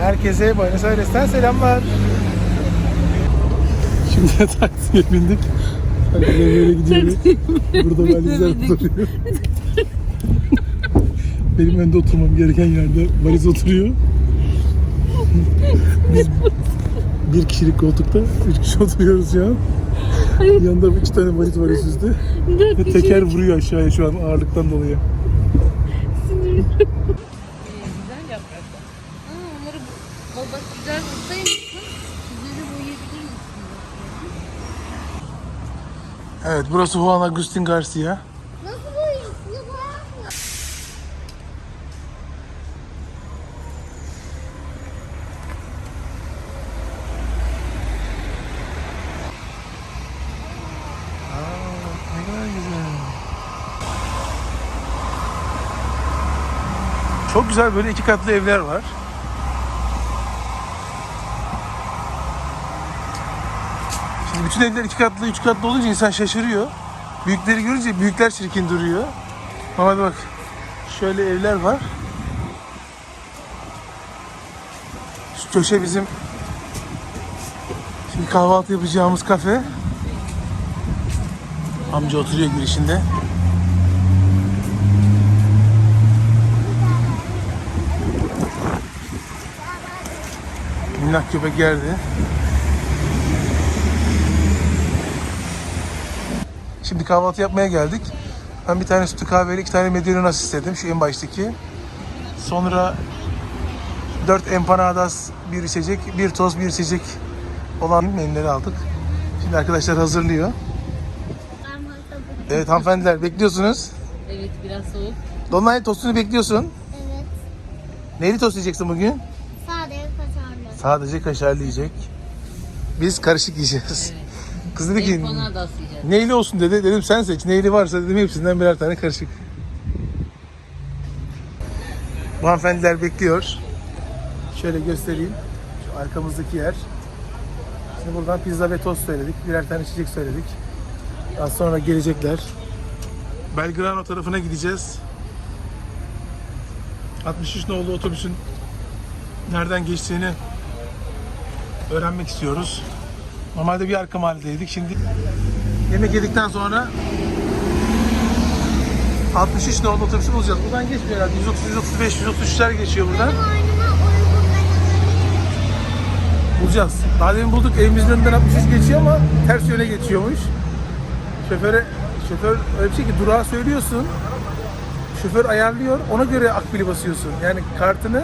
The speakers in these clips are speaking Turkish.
Herkese Buenos Aires'ten selamlar. Şimdi taksiye bindik. Taksiye böyle gidiyoruz. Burada valizler oturuyor. Benim önde oturmam gereken yerde valiz oturuyor. Biz bir kişilik koltukta üç kişi oturuyoruz an. Yanında iki tane valiz var üst üste. Teker vuruyor aşağıya şu an ağırlıktan dolayı. Güzel yapraklar. Aa, onları bu- bak güzel bulsaymışsın. Güzeli boyayabilir misin? Evet burası Juan Agustin Garcia. Nasıl. Çok güzel böyle iki katlı evler var. Bütün evler iki katlı, üç katlı olunca insan şaşırıyor. Büyükleri görünce büyükler çirkin duruyor. Ama hadi bak şöyle evler var. Şu köşe bizim şimdi kahvaltı yapacağımız kafe. Amca oturuyor girişinde. Minnak köpek geldi. Şimdi kahvaltı yapmaya geldik. Ben bir tane sütlü kahveyle iki tane medalyonas istedim. Şu en baştaki. Sonra dört empanadas bir içecek, bir toz bir içecek olan menüleri aldık. Şimdi arkadaşlar hazırlıyor. Evet hanımefendiler bekliyorsunuz. Evet biraz soğuk. Dolunay tostunu bekliyorsun. Evet. Neyli tost yiyeceksin bugün? Sade kaşarlı. Sadece kaşarlı yiyecek. Biz karışık yiyeceğiz. Kız dedi ki neyli olsun dedi. Dedim sen seç. Neyli varsa dedim hepsinden birer tane karışık. Bu hanımefendiler bekliyor. Şöyle göstereyim. Şu arkamızdaki yer. Şimdi buradan pizza ve tost söyledik. Birer tane içecek söyledik. Az sonra gelecekler. Belgrano tarafına gideceğiz. 63 nolu otobüsün nereden geçtiğini öğrenmek istiyoruz. Normalde bir arka mahalledeydik. Şimdi yemek yedikten sonra 63 nolu otobüsü bulacağız. Buradan geçmiyor herhalde. 130, 135, 133'ler geçiyor buradan. Bulacağız. Daha demin bulduk. Evimizin önünden 63 geçiyor ama ters yöne geçiyormuş. Şoföre, şoför öyle bir şey ki durağa söylüyorsun. Şoför ayarlıyor. Ona göre akbili basıyorsun. Yani kartını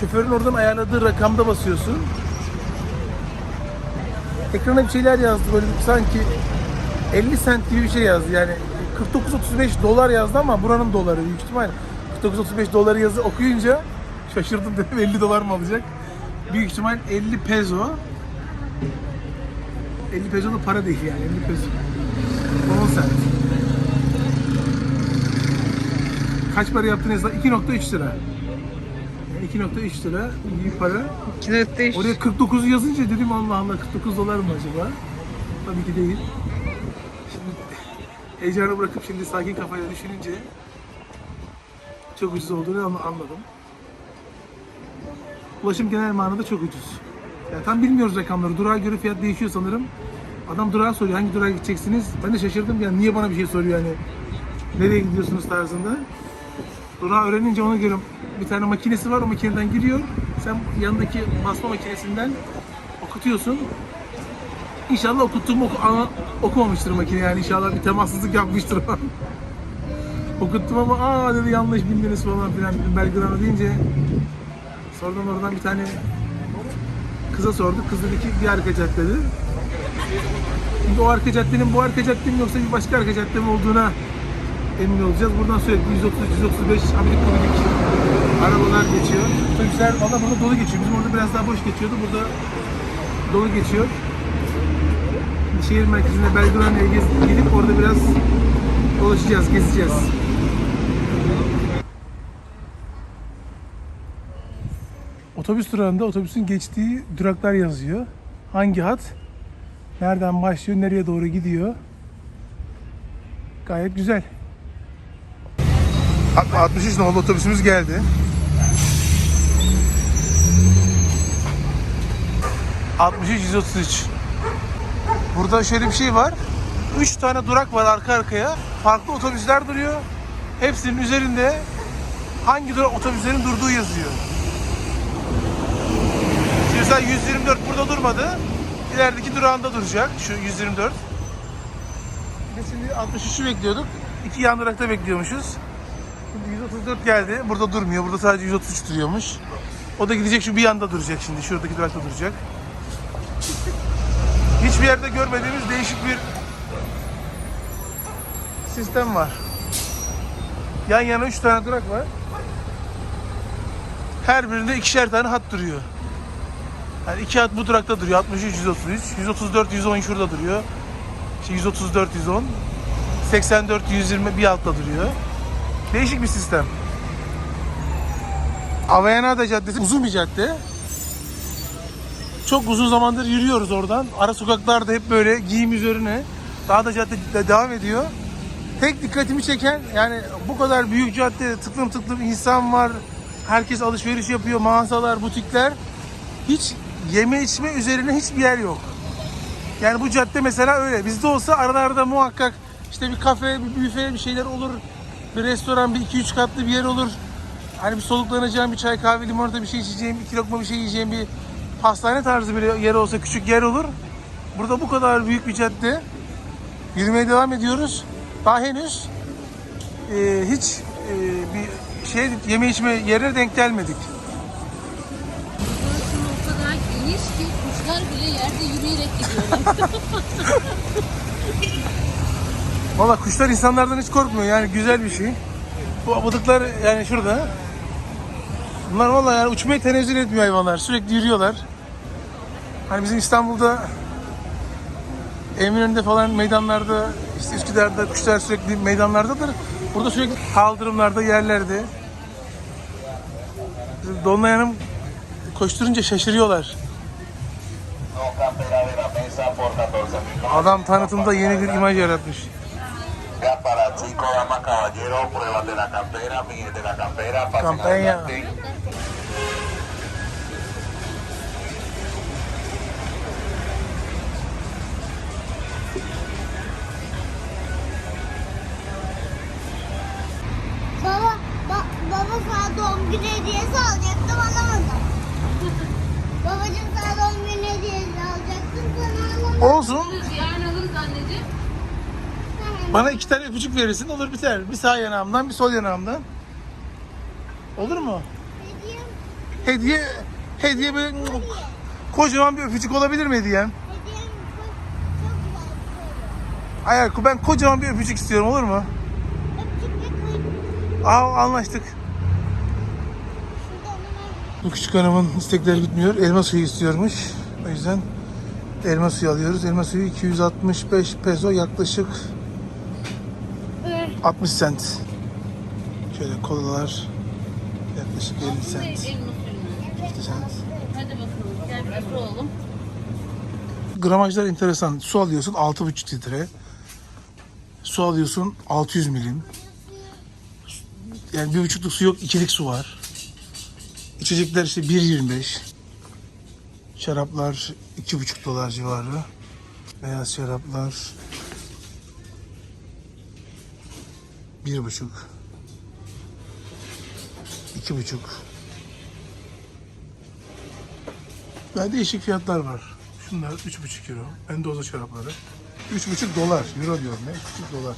şoförün oradan ayarladığı rakamda basıyorsun. Ekrana bir şeyler yazdı böyle sanki 50 sent gibi bir şey yazdı. Yani 49-35 dolar yazdı ama buranın doları büyük ihtimal 49-35 doları yazı okuyunca şaşırdım dedim 50 dolar mı alacak? Büyük ihtimal 50 peso. 50 peso da para değil yani 50 peso. 10 sent. Kaç para yaptın hesap? 2.3 lira 2.3 lira büyük para Oraya 49 yazınca dedim Allah Allah 49 dolar mı acaba? Tabii ki değil. Şimdi heyecanı bırakıp şimdi sakin kafayla düşününce çok ucuz olduğunu anla- anladım. Ulaşım genel manada çok ucuz. Ya tam bilmiyoruz rakamları. Durağa göre fiyat değişiyor sanırım. Adam durağa soruyor hangi durağa gideceksiniz? Ben de şaşırdım ya niye bana bir şey soruyor yani. Nereye gidiyorsunuz tarzında. Durağı öğrenince ona göre bir tane makinesi var o makineden giriyor. Sen yanındaki basma makinesinden okutuyorsun. İnşallah okuttuğumu oku, ana- okumamıştır makine yani inşallah bir temassızlık yapmıştır. Okuttum ama aa dedi yanlış bildiniz falan filan Belgrano deyince Sonradan oradan bir tane kıza sorduk. Kız dedi ki bir arka dedi. Şimdi o arka caddenin bu arka cadde mi yoksa bir başka arka cadde olduğuna emin olacağız. Buradan sürekli 130, 135 abidik gubidik arabalar geçiyor. Otobüsler valla burada dolu geçiyor. Bizim orada biraz daha boş geçiyordu. Burada dolu geçiyor. Şehir merkezinde Belgrado'ya gez- gidip orada biraz dolaşacağız, gezeceğiz. Otobüs durağında otobüsün geçtiği duraklar yazıyor. Hangi hat? Nereden başlıyor, nereye doğru gidiyor? Gayet güzel. 63 nolu otobüsümüz geldi. 63 133. Burada şöyle bir şey var. 3 tane durak var arka arkaya. Farklı otobüsler duruyor. Hepsinin üzerinde hangi durak otobüslerin durduğu yazıyor. Şimdi mesela 124 burada durmadı. İlerideki durağında duracak. Şu 124. Biz şimdi 63'ü bekliyorduk. İki yan durakta bekliyormuşuz. Şimdi 134 geldi. Burada durmuyor. Burada sadece 133 duruyormuş. O da gidecek şu bir yanda duracak şimdi. Şuradaki durakta duracak. Hiçbir yerde görmediğimiz değişik bir sistem var. Yan yana 3 tane durak var. Her birinde ikişer tane hat duruyor. Yani iki hat bu durakta duruyor. 63, 133. 134, 110 şurada duruyor. İşte 134, 110. 84, 120 bir altta duruyor. Değişik bir sistem. Avellaneda Caddesi uzun bir cadde. Çok uzun zamandır yürüyoruz oradan. Ara sokaklarda hep böyle giyim üzerine. Daha da cadde de devam ediyor. Tek dikkatimi çeken yani bu kadar büyük cadde tıklım tıklım insan var. Herkes alışveriş yapıyor. Mağazalar, butikler. Hiç yeme içme üzerine hiçbir yer yok. Yani bu cadde mesela öyle. Bizde olsa aralarda muhakkak işte bir kafe, bir büfe bir şeyler olur. Bir restoran, bir iki üç katlı bir yer olur. Hani bir soluklanacağım, bir çay kahve limonata bir şey içeceğim, iki lokma bir şey yiyeceğim bir pastane tarzı bir yer olsa küçük yer olur. Burada bu kadar büyük bir cadde. Yürümeye devam ediyoruz. Daha henüz e, hiç e, bir şey yeme içme yerine denk gelmedik. Burası o kadar geniş ki kuşlar bile yerde yürüyerek gidiyorlar. Valla kuşlar insanlardan hiç korkmuyor yani güzel bir şey. Bu abıdıklar yani şurada. Bunlar valla yani uçmaya tenezzül etmiyor hayvanlar. Sürekli yürüyorlar. Hani bizim İstanbul'da Eminönü'nde falan meydanlarda işte Üsküdar'da kuşlar sürekli meydanlardadır. Burada sürekli kaldırımlarda yerlerde. Dolunay Hanım koşturunca şaşırıyorlar. Nunca pera de la mesa por 14 mil. Adam tanıtımda yeni bir imaj yaratmış. Damas, caballeros, pruebas de la campera, de la campera, Campera. Baba, ba- baba sana doğum günü hediyesi alacaktım alamadım. Babacığım sana doğum günü hediyesi alacaktım sana alamadım. Olsun. Yarın alırız anneciğim. Bana iki tane öpücük verirsin olur biter. Bir sağ yanağımdan bir sol yanağımdan. Olur mu? Hediyem, Hediye hediye böyle kocaman bir öpücük olabilir mi hediyem? Hayır ben kocaman bir öpücük istiyorum olur mu? Aa anlaştık. Bu küçük hanımın istekleri bitmiyor. Elma suyu istiyormuş. O yüzden elma suyu alıyoruz. Elma suyu 265 peso yaklaşık 60 sent. Şöyle kolalar yaklaşık 50 Elma sent. suyunu. 50 sent. Hadi bakalım. Gel su alalım. Gramajlar enteresan. Su alıyorsun 6,5 litre. Su alıyorsun 600 milim. Yani bir buçukluk su yok, ikilik su var. İçecekler işte 1.25. Şaraplar 2,5 dolar civarı. Beyaz şaraplar 1,5 2,5 Daha değişik fiyatlar var. Şunlar 3,5 euro. Mendoza şarapları. 3,5 dolar. Euro diyorum ne? 3,5 dolar.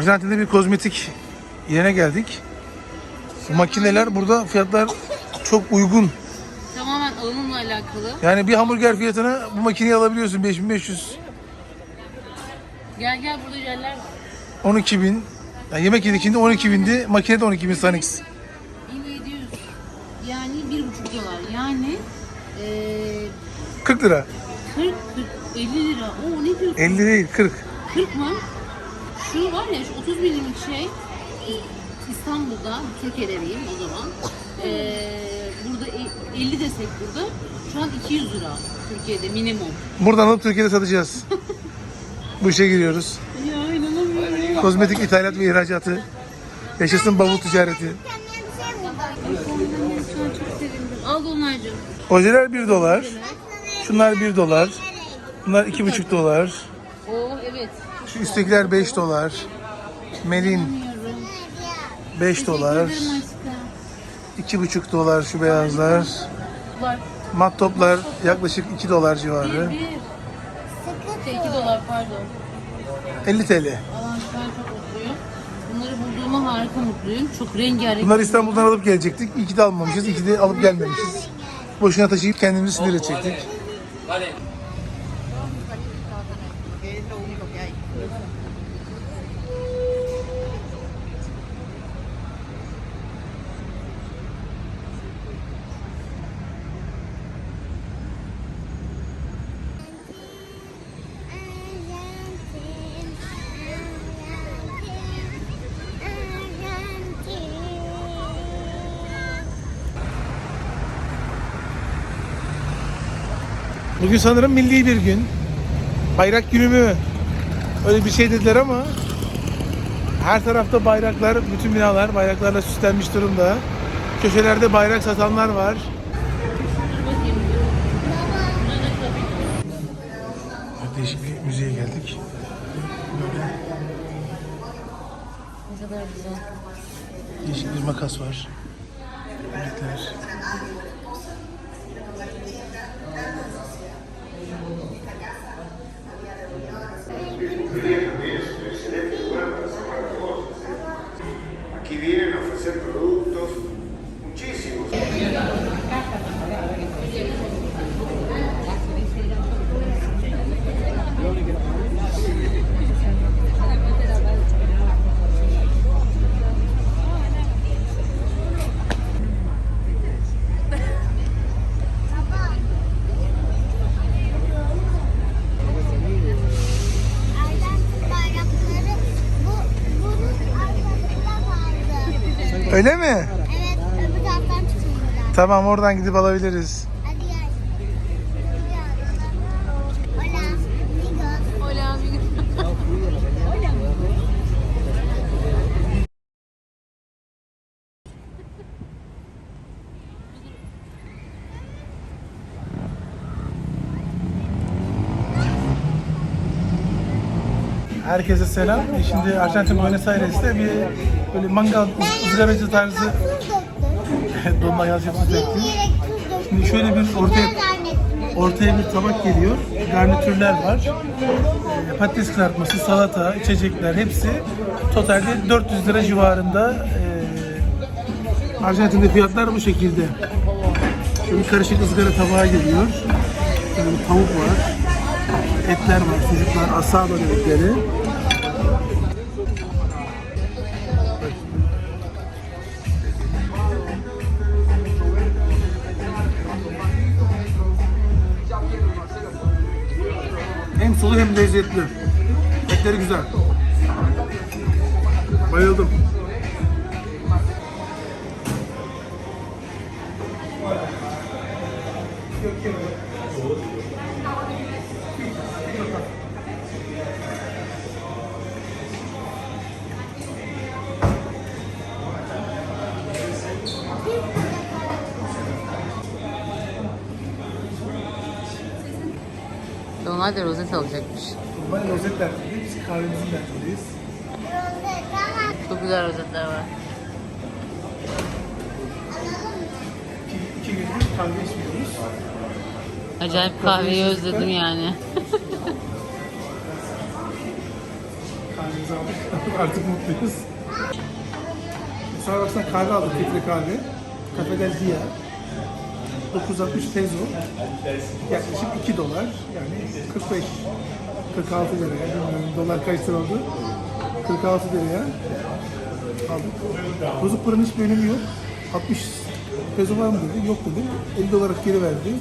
Arjantin'de bir kozmetik yerine geldik. Bu makineler burada fiyatlar çok uygun. Tamamen alımla alakalı. Yani bir hamburger fiyatına bu makineyi alabiliyorsun 5500, Gel gel burada yerler var. 12 bin. Yani yemek yedikinde 12 bindi, makinede 12 bin Sanix. 1700. Yani 1,5 dolar. Yani eee 40 lira. 40, 40 50 lira. Oo ne diyorsun? 50 değil 40. 40 mı? Şu var ya şu 30 milimlik şey İstanbul'da, Türkiye'de diyeyim o zaman. Ee, burada e- 50 desek burada. Şu an 200 lira Türkiye'de minimum. Buradan alıp Türkiye'de satacağız. Bu işe giriyoruz. Ya inanamıyorum. Kozmetik ithalat ve ihracatı. Yaşasın bavul ticareti. Şu an çok sevindim. Al Dolunaycığım. Ojeler 1 dolar. Şunlar 1 dolar. Bunlar 2,5 dolar. Şu üsttekiler 5 dolar. Melin Bilmiyorum. 5 dolar. Teşekkür ederim aşkım. 2,5 dolar şu beyazlar. Bunlar Mat toplar yaklaşık 2 dolar civarı. bir. Şey, 2 dolar pardon. 50 TL. Alan şu an çok mutluyum. Bunları bulduğuma harika mutluyum. Çok rengarenk. Bunları İstanbul'dan alıp gelecektik. İyi ki de almamışız, iyi ki de alıp gelmemişiz. Boşuna taşıyıp kendimizi sinir edecektik. Bugün sanırım milli bir gün. Bayrak günü mü? Öyle bir şey dediler ama her tarafta bayraklar, bütün binalar bayraklarla süslenmiş durumda. Köşelerde bayrak satanlar var. Değişik bir müzeye geldik. Ne kadar güzel. değişik bir makas var. Birlikler. Tamam oradan gidip alabiliriz. Hadi gel. Hola, amigos. Hola amigos. Herkese selam. E Şimdi Arjantin Buenos Aires'te bir böyle mangal ızgaracı tarzı Tuz döktüm. donma yaz yapısı yaptım. Yiyerek tuz döktüm. Şimdi şöyle bir ortaya ortaya bir tabak geliyor. Garnitürler var. E, Patates kızartması, salata, içecekler hepsi totalde 400 lira civarında. E, Arjantin'de fiyatlar bu şekilde. Bir karışık ızgara tabağa geliyor. Bir tavuk var. Etler var, sucuklar, asado dedikleri. Sulu hem lezzetli. Etleri güzel. Bayıldım. Dolunay da rozet alacakmış. Ben rozet derdindeyiz. Biz kahvemizin derdindeyiz. Çok güzel rozetler var. İki, iki gündür kahve içmiyoruz. Acayip kahveyi özledim yani. Kahve Kahvemizi aldık. Artık mutluyuz. Starbucks'tan kahve aldık, filtre kahve. Cafe del Dia. 960 peso. Yaklaşık 2 dolar. Yani 45. 46 liraya. Bilmiyorum dolar kaç lira oldu. 46 liraya aldık. Bozuk paranın hiçbir önemi yok. 60 peso var mı dedi. Yok dedi. 50 olarak geri verdi.